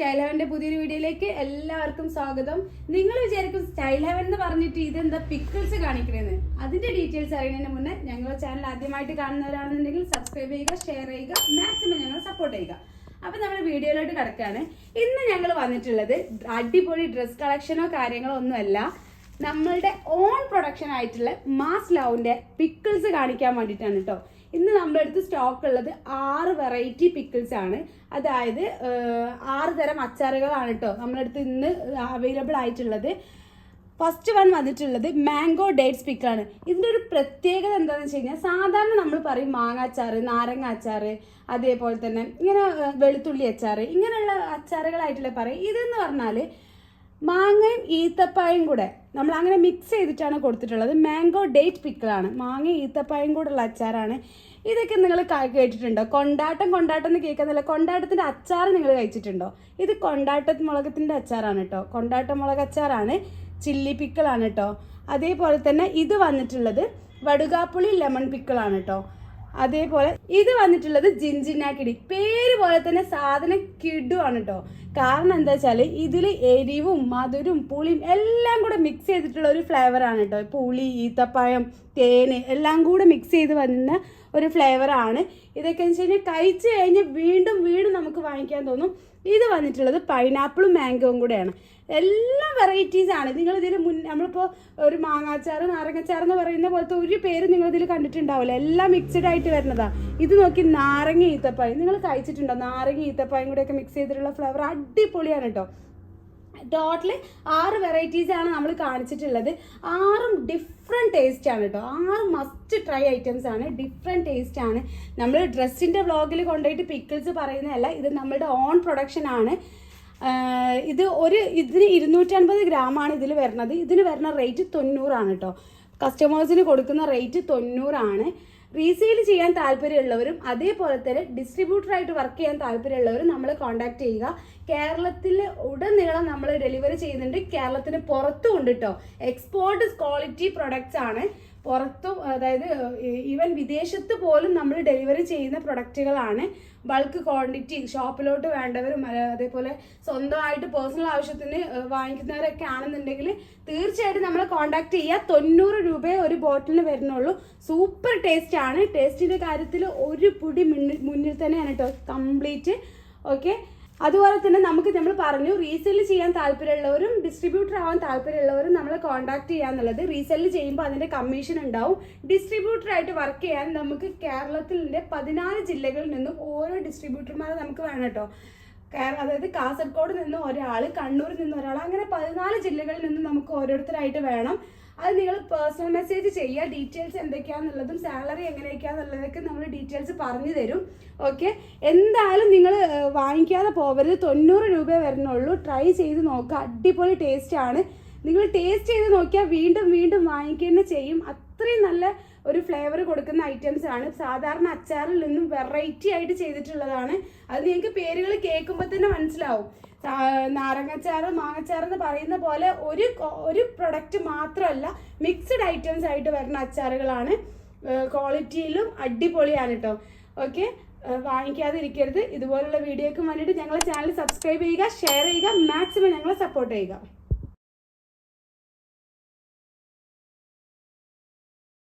Style ഹെവന്റെ പുതിയൊരു വീഡിയോയിലേക്ക് എല്ലാവർക്കും സ്വാഗതം. നിങ്ങൾ വിചാരിക്കും സ്റ്റൈൽ ഹെവൻ എന്ന് പറഞ്ഞിട്ട് ഇതെന്താ പിക്കിൾസ് കാണിക്കണേന്ന്. അതിന്റെ ഡീറ്റെയിൽസ് അറിയുന്നതിന് മുന്നേ ഞങ്ങളുടെ ചാനൽ ആദ്യമായിട്ട് കാണുന്നവരാണെന്നുണ്ടെങ്കിൽ സബ്സ്ക്രൈബ് ചെയ്യുക ഷെയർ ചെയ്യുക മാക്സിമം ഞങ്ങൾ സപ്പോർട്ട് ചെയ്യുക. അപ്പൊ നമ്മുടെ വീഡിയോയിലോട്ട് കിടക്കാണ്. ഇന്ന് ഞങ്ങൾ വന്നിട്ടുള്ളത് അടിപൊളി ഡ്രസ് കളക്ഷനോ കാര്യങ്ങളോ ഒന്നുമല്ല. നമ്മളുടെ ഓൺ പ്രൊഡക്ഷൻ ആയിട്ടുള്ള മാസ് ലവിന്റെ പിക്കിൾസ് കാണിക്കാൻ വേണ്ടിയിട്ടാണ് കേട്ടോ ഇന്ന് നമ്മുടെ അടുത്ത് സ്റ്റോക്ക് ഉള്ളത് ആറ് വെറൈറ്റി പിക്കിൾസ് ആണ്. അതായത് ആറ് തരം അച്ചാറുകളാണ് കേട്ടോ നമ്മുടെ അടുത്ത് ഇന്ന് അവൈലബിൾ ആയിട്ടുള്ളത്. ഫസ്റ്റ് വൺ വന്നിട്ടുള്ളത് മാംഗോ ഡേറ്റ്സ് പിക്കാണ് ഇതിന്റെ ഒരു പ്രത്യേകത എന്താണെന്ന് വെച്ച് കഴിഞ്ഞാൽ സാധാരണ നമ്മൾ പറയും മാങ്ങ അച്ചാറ് നാരങ്ങ അച്ചാറ് അതേപോലെ തന്നെ ഇങ്ങനെ വെളുത്തുള്ളി അച്ചാറ് ഇങ്ങനെയുള്ള അച്ചാറുകളായിട്ടുള്ള പറയും. ഇതെന്ന് പറഞ്ഞാൽ മാങ്ങയും ഈത്തപ്പായും കൂടെ നമ്മൾ അങ്ങനെ മിക്സ് ചെയ്തിട്ടാണ് കൊടുത്തിട്ടുള്ളത്. മാംഗോ ഡേറ്റ് പിക്കിളാണ് മാങ്ങ ഈത്തപ്പായും കൂടെ ഉള്ള അച്ചാറാണ്. ഇതൊക്കെ നിങ്ങൾ കേട്ടിട്ടുണ്ടോ? കൊണ്ടാട്ടം കൊണ്ടാട്ടം എന്ന് കേൾക്കുന്നില്ല കൊണ്ടാട്ടത്തിന്റെ അച്ചാർ നിങ്ങൾ കഴിച്ചിട്ടുണ്ടോ? ഇത് കൊണ്ടാട്ട മുളകത്തിന്റെ അച്ചാറാണ് കേട്ടോ കൊണ്ടാട്ട മുളക് അച്ചാറാണ്. ചില്ലി പിക്കിളാണ് കേട്ടോ അതേപോലെ തന്നെ ഇത് വന്നിട്ടുള്ളത് വടുകാപ്പുളി ലെമൺ പിക്കിളാണ് കേട്ടോ അതേപോലെ ഇത് വന്നിട്ടുള്ളത് ജിഞ്ചിനാക്കിടി പേര് പോലെ തന്നെ സാധനം കിടുവാണ് കേട്ടോ കാരണം എന്താ വെച്ചാൽ ഇതിൽ എരിവും മധുരവും പുളിയും എല്ലാം കൂടെ മിക്സ് ചെയ്തിട്ടുള്ള ഒരു ഫ്ലേവർ ആണ് കേട്ടോ പുളി ഈത്തപ്പഴം തേന് എല്ലാം കൂടെ മിക്സ് ചെയ്ത് വന്ന ഒരു ഫ്ലേവർ ആണ്. ഇതൊക്കെ വെച്ച് കഴിഞ്ഞാൽ കഴിച്ച് കഴിഞ്ഞ് വീണ്ടും വീണ്ടും നമുക്ക് വാങ്ങിക്കാൻ തോന്നും. ഇത് വന്നിട്ടുള്ളത് പൈനാപ്പിളും മാംഗോവും കൂടെയാണ്. എല്ലാം വെറൈറ്റീസ് ആണ്. നിങ്ങൾ ഇതിൽ മുൻ നമ്മളിപ്പോൾ ഒരു മാങ്ങാച്ചാറ് നാരങ്ങച്ചാറ് എന്ന് പറയുന്ന പോലത്തെ ഒരു പേര് നിങ്ങൾ ഇതിൽ കണ്ടിട്ടുണ്ടാവില്ല. എല്ലാം മിക്സഡ് ആയിട്ട് വരുന്നതാ. ഇത് നോക്കി നാരങ്ങ ഈത്തപ്പായം നിങ്ങൾ കഴിച്ചിട്ടുണ്ടോ? നാരങ്ങ ഈത്തപ്പായം കൂടെയൊക്കെ മിക്സ് ചെയ്തിട്ടുള്ള ഫ്ലേവർ അടിപൊളിയാണ് കേട്ടോ ടോട്ടൽ ആറ് വെറൈറ്റീസ് ആണ് നമ്മൾ കാണിച്ചിട്ടുള്ളത്. ആറും ഡിഫറെന്റ് ടേസ്റ്റ് ആണ് കേട്ടോ ആറ് മസ്റ്റ് ട്രൈ ഐറ്റംസ് ആണ്. ഡിഫറെന്റ് ടേസ്റ്റ് ആണ്. നമ്മൾ ഡ്രസ്സിന്റെ വ്ളോഗിൽ കൊണ്ടുപോയിട്ട് പിക്കിൾസ് പറയുന്നതല്ല ഇത് നമ്മളുടെ ഓൺ പ്രൊഡക്ഷൻ ആണ്. ഇത് ഒരു ഇതിന് ഇരുന്നൂറ്റൻപത് ഗ്രാമാണ് ഇതിൽ വരുന്നത്. ഇതിന് വരുന്ന റേറ്റ് തൊണ്ണൂറാണ് കേട്ടോ കസ്റ്റമേഴ്സിന് കൊടുക്കുന്ന റേറ്റ് തൊണ്ണൂറാണ്. റീസെയിൽ ചെയ്യാൻ താല്പര്യമുള്ളവരും അതേപോലെ തന്നെ ഡിസ്ട്രിബ്യൂട്ടറായിട്ട് വർക്ക് ചെയ്യാൻ താല്പര്യമുള്ളവരും നമ്മളെ കോൺടാക്ട് ചെയ്യുക. കേരളത്തിൽ ഉടനീളം നമ്മൾ ഡെലിവറി ചെയ്യുന്നുണ്ട്. കേരളത്തിന് പുറത്തും ഉണ്ട് കേട്ടോ എക്സ്പോർട്ട് ക്വാളിറ്റി പ്രൊഡക്ട്സ് ആണ്. പുറത്തും അതായത് ഈവൻ വിദേശത്ത് പോലും നമ്മൾ ഡെലിവറി ചെയ്യുന്ന പ്രൊഡക്റ്റുകളാണ് ബൾക്ക് ക്വാണ്ടിറ്റി ഷോപ്പിലോട്ട് വേണ്ടവരും അതേപോലെ സ്വന്തമായിട്ട് പേഴ്സണൽ ആവശ്യത്തിന് വാങ്ങിക്കുന്നവരൊക്കെ ആണെന്നുണ്ടെങ്കിൽ തീർച്ചയായിട്ടും നമ്മളെ കോൺടാക്ട് ചെയ്യുക. തൊണ്ണൂറ് രൂപയെ ഒരു ബോട്ടിലിന് വരുന്നുള്ളൂ. സൂപ്പർ ടേസ്റ്റ് ആണ്. ടേസ്റ്റിന്റെ കാര്യത്തിൽ ഒരു പൊടി മുന്നിൽ മുന്നിൽ തന്നെയാണ് കേട്ടോ കംപ്ലീറ്റ് ഓക്കെ അതുപോലെ തന്നെ നമുക്ക് നമ്മൾ പറഞ്ഞു റീസെൽ ചെയ്യാൻ താല്പര്യമുള്ളവരും ഡിസ്ട്രിബ്യൂട്ടർ ആവാൻ താല്പര്യമുള്ളവരും നമ്മളെ കോൺടാക്ട് ചെയ്യാന്നുള്ളത് റീസെൽ ചെയ്യുമ്പോൾ അതിന്റെ കമ്മീഷൻ ഉണ്ടാവും. ഡിസ്ട്രിബ്യൂട്ടറായിട്ട് വർക്ക് ചെയ്യാൻ നമുക്ക് കേരളത്തിലെ പതിനാല് ജില്ലകളിൽ നിന്നും ഓരോ ഡിസ്ട്രിബ്യൂട്ടർമാരെ നമുക്ക് വേണം കേട്ടോ. അതായത് കാസർഗോഡ് നിന്ന് ഒരാൾ കണ്ണൂരിൽ നിന്ന് ഒരാൾ അങ്ങനെ പതിനാല് ജില്ലകളിൽ നിന്നും നമുക്ക് ഓരോരുത്തരായിട്ട് വേണം. അത് നിങ്ങൾ പേഴ്സണൽ മെസ്സേജ് ചെയ്യുക. ഡീറ്റെയിൽസ് എന്തൊക്കെയാണെന്നുള്ളതും സാലറി എങ്ങനെയൊക്കെയാണെന്നുള്ളതൊക്കെ നമ്മൾ ഡീറ്റെയിൽസ് പറഞ്ഞു തരും. ഓക്കെ എന്തായാലും നിങ്ങൾ വാങ്ങിക്കാതെ പോകരുത് തൊണ്ണൂറ് രൂപ വരുന്നുള്ളൂ. ട്രൈ ചെയ്ത് നോക്കുക അടിപൊളി ടേസ്റ്റ് ആണ്. നിങ്ങൾ ടേസ്റ്റ് ചെയ്ത് നോക്കിയാൽ വീണ്ടും വീണ്ടും വാങ്ങിക്കുക ചെയ്യും. അത്രയും നല്ല ഒരു ഫ്ലേവർ കൊടുക്കുന്ന ഐറ്റംസ് ആണ്. സാധാരണ അച്ചാറിൽ നിന്നും വെറൈറ്റി ആയിട്ട് ചെയ്തിട്ടുള്ളതാണ്. അത് നിങ്ങൾക്ക് പേരുകൾ കേൾക്കുമ്പോൾ തന്നെ മനസ്സിലാവും. നാരങ്ങച്ചാറ് മാങ്ങച്ചാറ് എന്ന് പറയുന്ന പോലെ ഒരു ഒരു പ്രൊഡക്റ്റ് മാത്രമല്ല മിക്സഡ് ഐറ്റംസ് ആയിട്ട് വരുന്ന അച്ചാറുകളാണ്. ക്വാളിറ്റിയിലും അടിപൊളിയാണ് കേട്ടോ ഓക്കെ? വാങ്ങിക്കാതിരിക്കരുത്. ഇതുപോലുള്ള വീഡിയോക്ക് വേണ്ടിയിട്ട് ഞങ്ങളെ ചാനൽ സബ്സ്ക്രൈബ് ചെയ്യുക ഷെയർ ചെയ്യുക മാക്സിമം ഞങ്ങളെ സപ്പോർട്ട് ചെയ്യുക.